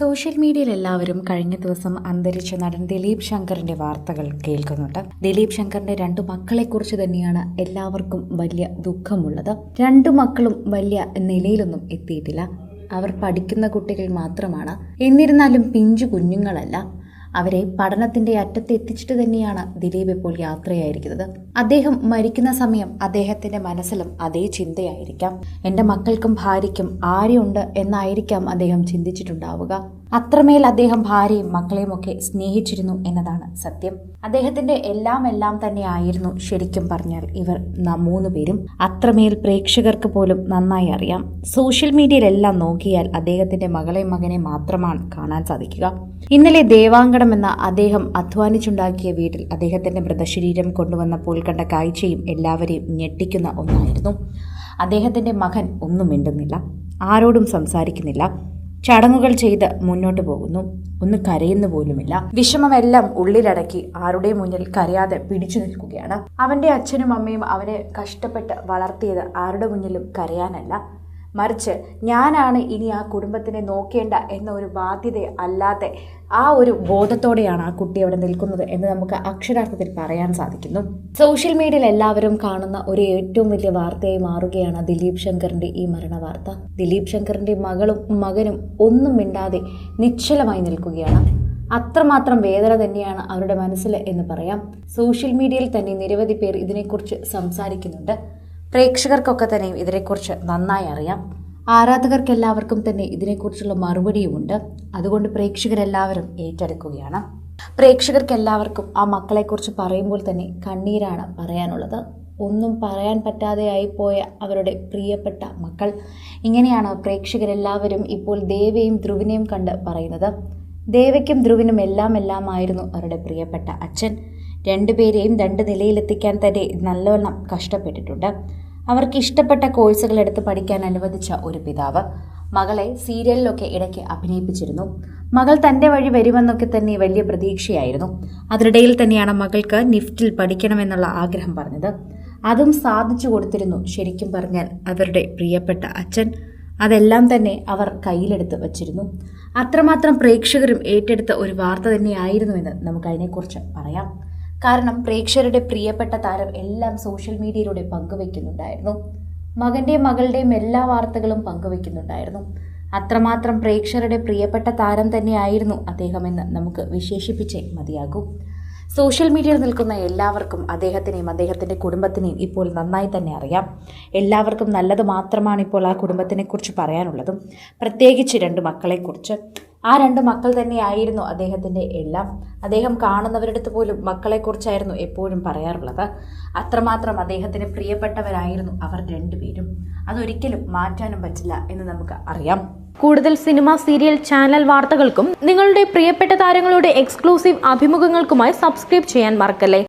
Social മീഡിയയിൽ എല്ലാവരും കഴിഞ്ഞ ദിവസം അന്തരിച്ച നടൻ ദിലീപ് ശങ്കറിന്റെ വാർത്തകൾ കേൾക്കുന്നുണ്ട്. ദിലീപ് ശങ്കറിന്റെ രണ്ടു മക്കളെക്കുറിച്ച് തന്നെയാണ് എല്ലാവർക്കും വലിയ ദുഃഖമുള്ളത്. രണ്ടു മക്കളും വലിയ നിലയിലൊന്നും എത്തിയിട്ടില്ല. അവർ പഠിക്കുന്ന കുട്ടികൾ മാത്രമാണ്. എന്നിരുന്നാലും പിഞ്ചു കുഞ്ഞുങ്ങളല്ല. അവരെ പഠനത്തിന്റെ അറ്റത്ത് എത്തിച്ചിട്ട് തന്നെയാണ് ദിലീപ് ഇപ്പോൾ യാത്രയായിരിക്കുന്നത്. അദ്ദേഹം മരിക്കുന്ന സമയം അദ്ദേഹത്തിന്റെ മനസ്സിലും അതേ ചിന്തയായിരിക്കാം. എന്റെ മക്കൾക്കും ഭാര്യയ്ക്കും ആരെയുണ്ട് എന്നായിരിക്കാം അദ്ദേഹം ചിന്തിച്ചിട്ടുണ്ടാവുക. അത്രമേൽ അദ്ദേഹം ഭാര്യയും മക്കളെയും ഒക്കെ സ്നേഹിച്ചിരുന്നു എന്നതാണ് സത്യം. അദ്ദേഹത്തിന്റെ എല്ലാം എല്ലാം തന്നെ ആയിരുന്നു ശരിക്കും പറഞ്ഞാൽ ഇവർ മൂന്ന് പേരും. അത്രമേൽ പ്രേക്ഷകർക്ക് പോലും നന്നായി അറിയാം. സോഷ്യൽ മീഡിയയിലെല്ലാം നോക്കിയാൽ അദ്ദേഹത്തിന്റെ മകളെ മകനെ മാത്രമാണ് കാണാൻ സാധിക്കുക. ഇന്നലെ ദേവാങ്കണം എന്ന അദ്ദേഹം അധ്വാനിച്ചുണ്ടാക്കിയ വീട്ടിൽ അദ്ദേഹത്തിന്റെ മൃതശരീരം കൊണ്ടുവന്നപ്പോൾ കണ്ട കാഴ്ചയും എല്ലാവരെയും ഞെട്ടിക്കുന്ന ഒന്നായിരുന്നു. അദ്ദേഹത്തിന്റെ മകൻ ഒന്നും മിണ്ടുന്നില്ല ആരോടും സംസാരിക്കുന്നില്ല ചടങ്ങുകൾ ചെയ്ത് മുന്നോട്ട് പോകുന്നു ഒന്ന് കരയുന്നു പോലുമില്ല. വിഷമമെല്ലാം ഉള്ളിലടക്കി ആരുടെ മുന്നിൽ കരയാതെ പിടിച്ചു നിൽക്കുകയാണ്. അവന്റെ അച്ഛനും അമ്മയും അവനെ കഷ്ടപ്പെട്ട് വളർത്തിയത് ആരുടെ മുന്നിലും കരയാനല്ല. മറിച്ച് ഞാനാണ് ഇനി ആ കുടുംബത്തിനെ നോക്കേണ്ട എന്ന ഒരു ബാധ്യത അല്ലാതെ ആ ഒരു ബോധത്തോടെയാണ് ആ കുട്ടി അവിടെ നിൽക്കുന്നത് എന്ന് നമുക്ക് അക്ഷരാർത്ഥത്തിൽ പറയാൻ സാധിക്കുന്നു. സോഷ്യൽ മീഡിയയിൽ എല്ലാവരും കാണുന്ന ഒരു ഏറ്റവും വലിയ വാർത്തയായി മാറുകയാണ് ദിലീപ് ശങ്കറിന്റെ ഈ മരണ വാർത്ത ദിലീപ് ശങ്കറിന്റെ മകളും മകനും ഒന്നും മിണ്ടാതെ നിശ്ചലമായി നിൽക്കുകയാണ്. അത്രമാത്രം വേദന തന്നെയാണ് അവരുടെ മനസ്സിൽ എന്ന് പറയാം. സോഷ്യൽ മീഡിയയിൽ തന്നെ നിരവധി പേർ ഇതിനെക്കുറിച്ച് സംസാരിക്കുന്നുണ്ട്. പ്രേക്ഷകർക്കൊക്കെ തന്നെയും ഇതിനെക്കുറിച്ച് നന്നായി അറിയാം. ആരാധകർക്കെല്ലാവർക്കും തന്നെ ഇതിനെക്കുറിച്ചുള്ള മറുപടിയുമുണ്ട്. അതുകൊണ്ട് പ്രേക്ഷകരെല്ലാവരും ഏറ്റെടുക്കുകയാണ്. പ്രേക്ഷകർക്കെല്ലാവർക്കും ആ മക്കളെക്കുറിച്ച് പറയുമ്പോൾ തന്നെ കണ്ണീരാണ് പറയാനുള്ളത്. ഒന്നും പറയാൻ പറ്റാതെയായി പോയ അവരുടെ പ്രിയപ്പെട്ട മക്കൾ. ഇങ്ങനെയാണ് പ്രേക്ഷകരെല്ലാവരും ഇപ്പോൾ ദേവയും ധ്രുവിനെയും കണ്ട് പറയുന്നത്. ദേവയ്ക്കും ധ്രുവിനും എല്ലാം എല്ലാമായിരുന്നു അവരുടെ പ്രിയപ്പെട്ട അച്ഛൻ. രണ്ടുപേരെയും രണ്ട് നിലയിലെത്തിക്കാൻ തന്നെ നല്ലവണ്ണം കഷ്ടപ്പെട്ടിട്ടുണ്ട്. അവർക്ക് ഇഷ്ടപ്പെട്ട കോഴ്സുകൾ എടുത്ത് പഠിക്കാൻ അനുവദിച്ച ഒരു പിതാവ്. മകളെ സീരിയലിലൊക്കെ ഇടയ്ക്ക് അഭിനയിപ്പിച്ചിരുന്നു. മകൾ തന്റെ വഴി വരുമെന്നൊക്കെ തന്നെ വലിയ പ്രതീക്ഷയായിരുന്നു. അതിനിടയിൽ തന്നെയാണ് മകൾക്ക് നിഫ്റ്റിൽ പഠിക്കണമെന്നുള്ള ആഗ്രഹം പറഞ്ഞത്. അതും സാധിച്ചു കൊടുത്തിരുന്നു ശരിക്കും പറഞ്ഞാൽ അവരുടെ പ്രിയപ്പെട്ട അച്ഛൻ. അതെല്ലാം തന്നെ അവർ കയ്യിലെടുത്ത് വച്ചിരുന്നു. അത്രമാത്രം പ്രേക്ഷകരും ഏറ്റെടുത്ത ഒരു വാർത്ത തന്നെയായിരുന്നുവെന്ന് നമുക്ക് അതിനെക്കുറിച്ച് പറയാം. കാരണം പ്രേക്ഷകരുടെ പ്രിയപ്പെട്ട താരം എല്ലാം സോഷ്യൽ മീഡിയയിലൂടെ പങ്കുവെക്കുന്നുണ്ടായിരുന്നു മകന്റെയും മകളുടെയും എല്ലാ വാർത്തകളും പങ്കുവെക്കുന്നുണ്ടായിരുന്നു അത്രമാത്രം പ്രേക്ഷകരുടെ പ്രിയപ്പെട്ട താരം തന്നെയായിരുന്നു അദ്ദേഹമെന്ന് നമുക്ക് വിശേഷിപ്പിച്ചേ മതിയാകൂ. സോഷ്യൽ മീഡിയയിൽ നിൽക്കുന്ന എല്ലാവർക്കും അദ്ദേഹത്തിനെയും അദ്ദേഹത്തിന്റെ കുടുംബത്തിനെയും ഇപ്പോൾ നന്നായി തന്നെ അറിയാം. എല്ലാവർക്കും നല്ലത് മാത്രമാണ് ഇപ്പോൾ ആ കുടുംബത്തിനെക്കുറിച്ച് പറയാനുള്ളതും. പ്രത്യേകിച്ച് രണ്ട് മക്കളെക്കുറിച്ച്. ആ രണ്ട് മക്കൾ തന്നെയായിരുന്നു അദ്ദേഹത്തിന്റെ എല്ലാം. അദ്ദേഹം കാണുന്നവരടുത്ത് പോലും മക്കളെക്കുറിച്ചായിരുന്നു എപ്പോഴും പറയാറുള്ളത്. അത്രമാത്രം അദ്ദേഹത്തിന് പ്രിയപ്പെട്ടവരായിരുന്നു അവർ രണ്ടുപേരും. അതൊരിക്കലും മാറ്റാനും പറ്റില്ല എന്ന് നമുക്ക് അറിയാം. കൂടുതൽ സിനിമ സീരിയൽ ചാനൽ വാർത്തകൾക്കും നിങ്ങളുടെ പ്രിയപ്പെട്ട താരങ്ങളുടെ എക്സ്ക്ലൂസീവ് അഭിമുഖങ്ങൾക്കുമായി സബ്സ്ക്രൈബ് ചെയ്യാൻ മറക്കല്ലേ?